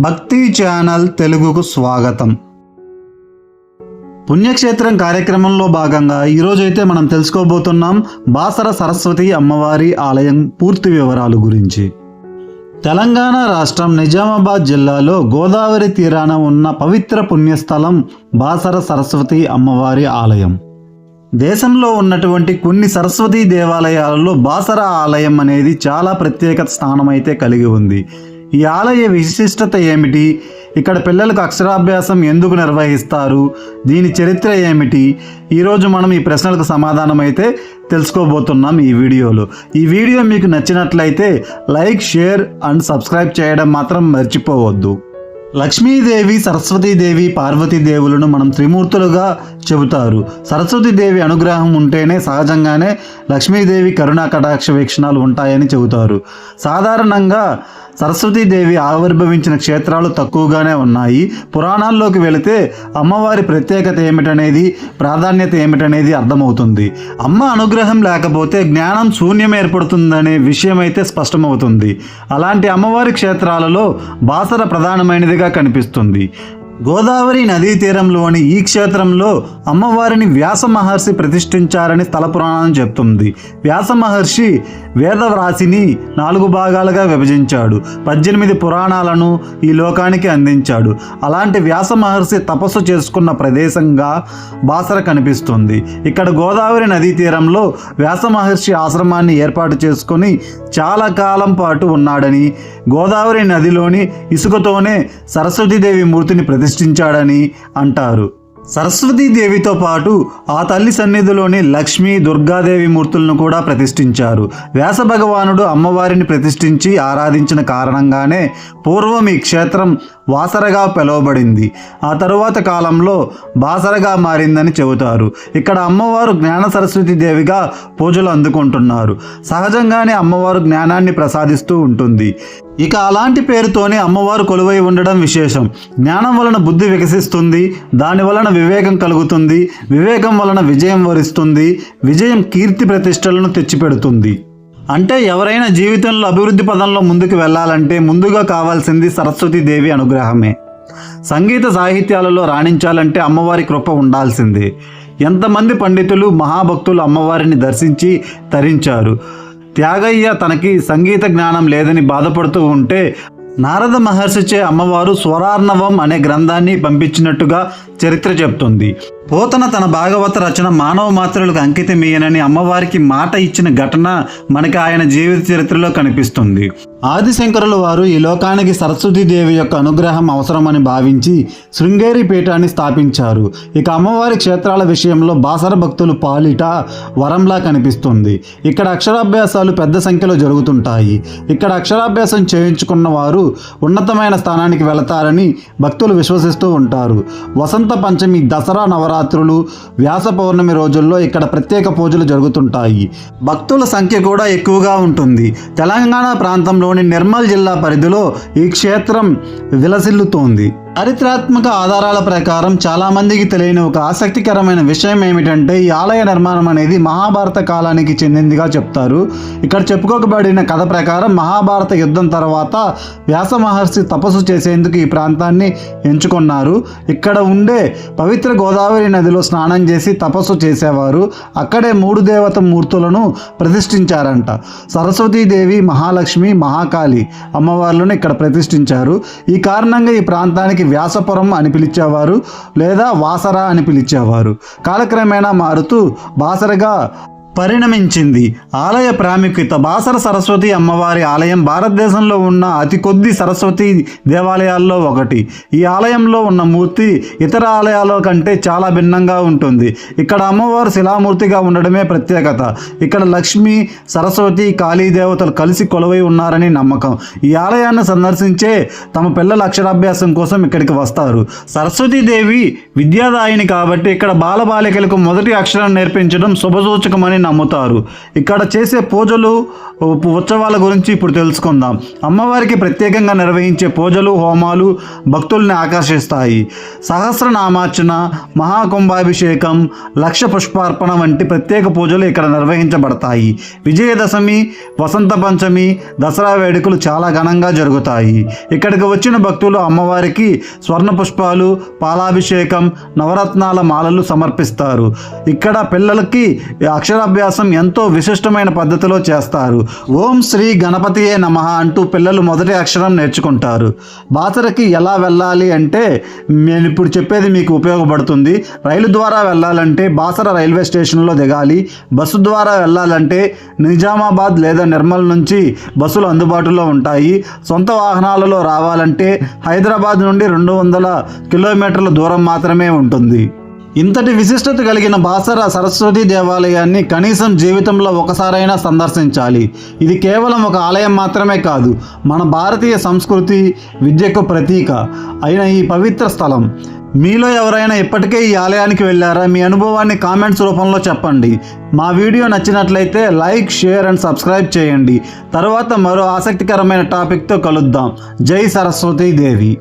భక్తి ఛానల్ తెలుగుకు స్వాగతం. పుణ్యక్షేత్రం కార్యక్రమంలో భాగంగా ఈరోజైతే మనం తెలుసుకోబోతున్నాం బాసర సరస్వతి అమ్మవారి ఆలయం పూర్తి వివరాలు గురించి. తెలంగాణ రాష్ట్రం నిజామాబాద్ జిల్లాలో గోదావరి తీరాన ఉన్న పవిత్ర పుణ్యస్థలం బాసర సరస్వతి అమ్మవారి ఆలయం. దేశంలో ఉన్నటువంటి కొన్ని సరస్వతీ దేవాలయాలలో బాసర ఆలయం అనేది చాలా ప్రత్యేక స్థానం అయితే కలిగి ఉంది. ఈ ఆలయ విశిష్టత ఏమిటి? ఇక్కడ పిల్లలకు అక్షరాభ్యాసం ఎందుకు నిర్వహిస్తారు? దీని చరిత్ర ఏమిటి? ఈరోజు మనం ఈ ప్రశ్నలకు సమాధానం అయితే తెలుసుకోబోతున్నాం ఈ వీడియోలో. ఈ వీడియో మీకు నచ్చినట్లయితే లైక్ షేర్ అండ్ సబ్స్క్రైబ్ చేయడం మాత్రం మర్చిపోవద్దు. లక్ష్మీదేవి సరస్వతీదేవి పార్వతీదేవులను మనం త్రిమూర్తులుగా చెబుతారు. సరస్వతీదేవి అనుగ్రహం ఉంటేనే సహజంగానే లక్ష్మీదేవి కరుణా కటాక్ష వీక్షణాలు ఉంటాయని చెబుతారు. సాధారణంగా సరస్వతీదేవి ఆవిర్భవించిన క్షేత్రాలు తక్కువగానే ఉన్నాయి. పురాణాల్లోకి వెళితే అమ్మవారి ప్రత్యేకత ఏమిటనేది ప్రాధాన్యత ఏమిటనేది అర్థమవుతుంది. అమ్మ అనుగ్రహం లేకపోతే జ్ఞానం శూన్యం ఏర్పడుతుందనే విషయం అయితే స్పష్టమవుతుంది. అలాంటి అమ్మవారి క్షేత్రాలలో బాసర ప్రధానమైనదిగా కనిపిస్తుంది. గోదావరి నదీ తీరంలోని ఈ క్షేత్రంలో అమ్మవారిని వ్యాస మహర్షి ప్రతిష్ఠించారని స్థల పురాణం చెప్తుంది. వ్యాస మహర్షి వేదవ్రాసిని నాలుగు భాగాలుగా విభజించాడు. పద్దెనిమిది పురాణాలను ఈ లోకానికి అందించాడు. అలాంటి వ్యాస మహర్షి తపస్సు చేసుకున్న ప్రదేశంగా బాసర కనిపిస్తుంది. ఇక్కడ గోదావరి నదీ తీరంలో వ్యాస మహర్షి ఆశ్రమాన్ని ఏర్పాటు చేసుకొని చాలా కాలం పాటు ఉన్నాడని గోదావరి నదిలోని ఇసుకతోనే సరస్వతీదేవి మూర్తిని ప్రతి ప్రతిష్ఠించాడని అంటారు. సరస్వతీదేవితో పాటు ఆ తల్లి సన్నిధిలోని లక్ష్మీ దుర్గాదేవి మూర్తులను కూడా ప్రతిష్ఠించారు. వ్యాస భగవానుడు అమ్మవారిని ప్రతిష్ఠించి ఆరాధించిన కారణంగానే పూర్వం ఈ క్షేత్రం వాసరగా పిలువబడింది. ఆ తరువాత కాలంలో బాసరగా మారిందని చెబుతారు. ఇక్కడ అమ్మవారు జ్ఞాన సరస్వతి దేవిగా పూజలు అందుకుంటున్నారు. సహజంగానే అమ్మవారు జ్ఞానాన్ని ప్రసాదిస్తూ ఉంటుంది. ఇక అలాంటి పేరుతోనే అమ్మవారు కొలువై ఉండడం విశేషం. జ్ఞానం వలన బుద్ధి వికసిస్తుంది దాని వలన వివేకం కలుగుతుంది వివేకం వలన విజయం వరిస్తుంది విజయం కీర్తి ప్రతిష్టలను తెచ్చిపెడుతుంది. అంటే ఎవరైనా జీవితంలో అభివృద్ధి పదంలో ముందుకు వెళ్ళాలంటే ముందుగా కావాల్సింది సరస్వతీదేవి అనుగ్రహమే. సంగీత సాహిత్యాలలో రాణించాలంటే అమ్మవారి కృప ఉండాల్సిందే. ఎంతమంది పండితులు మహాభక్తులు అమ్మవారిని దర్శించి తరించారు. త్యాగయ్య తనకి సంగీత జ్ఞానం లేదని బాధపడుతూ ఉంటే నారద మహర్షిచే అమ్మవారు స్వరార్ణవం అనే గ్రంథాన్ని పంపించినట్టుగా చరిత్ర చెప్తుంది. పోతన తన భాగవత రచన మానవ మాత్రలకు అంకితమయ్యనని అమ్మవారికి మాట ఇచ్చిన ఘటన మనకి ఆయన జీవిత చరిత్రలో కనిపిస్తుంది. ఆదిశంకరుల వారు ఈ లోకానికి సరస్వతీదేవి యొక్క అనుగ్రహం అవసరమని భావించి శృంగేరి పీఠాన్ని స్థాపించారు. ఇక అమ్మవారి క్షేత్రాల విషయంలో బాసర భక్తులు పాలిట వరంలా కనిపిస్తుంది. ఇక్కడ అక్షరాభ్యాసాలు పెద్ద సంఖ్యలో జరుగుతుంటాయి. ఇక్కడ అక్షరాభ్యాసం చేయించుకున్న వారు ఉన్నతమైన స్థానానికి వెళతారని భక్తులు విశ్వసిస్తూ ఉంటారు. వసంత పంచమి దసరా నవరాత్రులు వ్యాస పౌర్ణమి రోజుల్లో ఇక్కడ ప్రత్యేక పూజలు జరుగుతుంటాయి. భక్తుల సంఖ్య కూడా ఎక్కువగా ఉంటుంది. తెలంగాణ ప్రాంతంలో ప్రాంతంలోని నిర్మల్ జిల్లా పరిధిలో ఈ క్షేత్రం విలసిల్లుతోంది. చారిత్రాత్మక ఆధారాల ప్రకారం చాలామందికి తెలియని ఒక ఆసక్తికరమైన విషయం ఏమిటంటే ఈ ఆలయ నిర్మాణం అనేది మహాభారత కాలానికి చెందిందిగా చెప్తారు. ఇక్కడ చెప్పుకోబడిన కథ ప్రకారం మహాభారత యుద్ధం తర్వాత వ్యాస మహర్షి తపస్సు చేసేందుకు ఈ ప్రాంతాన్ని ఎంచుకున్నారు. ఇక్కడ ఉండే పవిత్ర గోదావరి నదిలో స్నానం చేసి తపస్సు చేసేవారు. అక్కడే మూడు దేవత మూర్తులను ప్రతిష్ఠించారంట. సరస్వతీదేవి మహాలక్ష్మి మహాకాళి అమ్మవార్లను ఇక్కడ ప్రతిష్ఠించారు. ఈ కారణంగా ఈ ప్రాంతానికి వ్యాసపురం అని పిలిచేవారు లేదా వాసర అని పిలిచేవారు. కాలక్రమేణా మారుతూ బాసరగా పరిణమించింది. ఆలయ ప్రాముఖ్యత బాసర సరస్వతి అమ్మవారి ఆలయం భారతదేశంలో ఉన్న అతి కొద్ది సరస్వతి దేవాలయాల్లో ఒకటి. ఈ ఆలయంలో ఉన్న మూర్తి ఇతర ఆలయాల కంటే చాలా భిన్నంగా ఉంటుంది. ఇక్కడ అమ్మవారు శిలామూర్తిగా ఉండడమే ప్రత్యేకత. ఇక్కడ లక్ష్మి సరస్వతి కాళీ దేవతలు కలిసి కొలువై ఉన్నారని నమ్మకం. ఈ ఆలయాన్ని సందర్శించే తమ పిల్లల అక్షరాభ్యాసం కోసం ఇక్కడికి వస్తారు. సరస్వతీదేవి విద్యాదాయిని కాబట్టి ఇక్కడ బాలబాలికలకు మొదటి అక్షరం నేర్పించడం శుభసూచకమని నమ్ముతారు. ఇక్కడ చేసే పూజలు ఉత్సవాల గురించి ఇప్పుడు తెలుసుకుందాం. అమ్మవారికి ప్రత్యేకంగా నిర్వహించే పూజలు హోమాలు భక్తుల్ని ఆకర్షిస్తాయి. సహస్రనామార్చన మహాకుంభాభిషేకం లక్ష పుష్పార్పణ వంటి ప్రత్యేక పూజలు ఇక్కడ నిర్వహించబడతాయి. విజయదశమి వసంత పంచమి దసరా వేడుకలు చాలా ఘనంగా జరుగుతాయి. ఇక్కడికి వచ్చిన భక్తులు అమ్మవారికి స్వర్ణ పుష్పాలు పాలాభిషేకం నవరత్నాల మాలలు సమర్పిస్తారు. ఇక్కడ పిల్లలకి అక్షరాభ్యాసం ఎంతో విశిష్టమైన పద్ధతిలో చేస్తారు. ఓం శ్రీ గణపతియే నమ అంటూ పిల్లలు మొదటి అక్షరం నేర్చుకుంటారు. బాసరకి ఎలా వెళ్ళాలి అంటే నేను ఇప్పుడు చెప్పేది మీకు ఉపయోగపడుతుంది. రైలు ద్వారా వెళ్ళాలంటే బాసర రైల్వే స్టేషన్లో దిగాలి. బస్సు ద్వారా వెళ్ళాలంటే నిజామాబాద్ లేదా నిర్మల్ నుంచి బస్సులు అందుబాటులో ఉంటాయి. సొంత వాహనాలలో రావాలంటే హైదరాబాద్ నుండి రెండు వందల కిలోమీటర్ల దూరం మాత్రమే ఉంటుంది. ఇంతటి విశిష్టత కలిగిన బాసర సరస్వతి దేవాలయాన్ని కనీసం జీవితంలో ఒకసారైనా సందర్శించాలి. ఇది కేవలం ఒక ఆలయం మాత్రమే కాదు మన భారతీయ సంస్కృతి విద్యకు ప్రతీక అయిన ఈ పవిత్ర స్థలం. మీలో ఎవరైనా ఇప్పటికే ఈ ఆలయానికి వెళ్ళారా? మీ అనుభవాన్ని కామెంట్స్ రూపంలో చెప్పండి. మా వీడియో నచ్చినట్లయితే లైక్ షేర్ అండ్ సబ్స్క్రైబ్ చేయండి. తర్వాత మరో ఆసక్తికరమైన టాపిక్తో కలుద్దాం. జై సరస్వతీ దేవి.